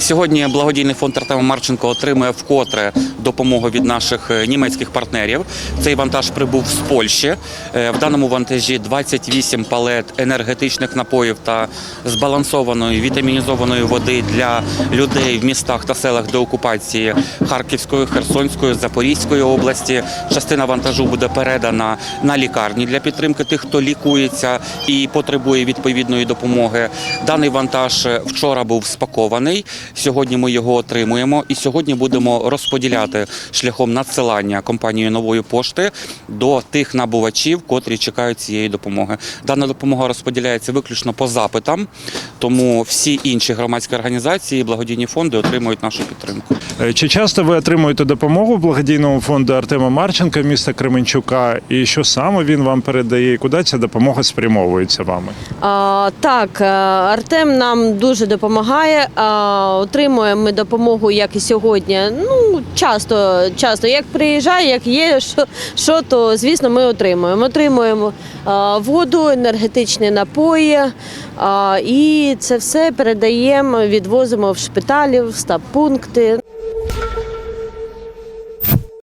Сьогодні благодійний фонд Артема Марченко отримує вкотре допомогу від наших е, німецьких партнерів. Цей вантаж прибув з Польщі. Е, В даному вантажі 28 палет енергетичних напоїв та збалансованої вітамінізованої води для людей в містах та селах до окупації Харківської, Херсонської, Запорізької області. Частина вантажу буде передана на лікарні для підтримки тих, хто лікується і потребує відповідної допомоги. Даний вантаж е, вчора був спакований. Сьогодні ми його отримуємо, і сьогодні будемо розподіляти шляхом надсилання компанією нової пошти до тих набувачів, котрі чекають цієї допомоги. Дана допомога розподіляється виключно по запитам, тому всі інші громадські організації, благодійні фонди отримують нашу підтримку. Е, Чи часто ви отримуєте допомогу благодійному фонду Артема Марченка міста Кременчука? І що саме він вам передає? І куди ця допомога спрямовується вами? А, так, е, Артем нам дуже допомагає. А, отримуємо ми допомогу, як і сьогодні. Ну, часто, часто. Як приїжджає, як є, що, що то звісно, ми отримуємо. Отримуємо а, воду, енергетичні напої. А, і це все передаємо, відвозимо в шпиталі, в стаб-пункти.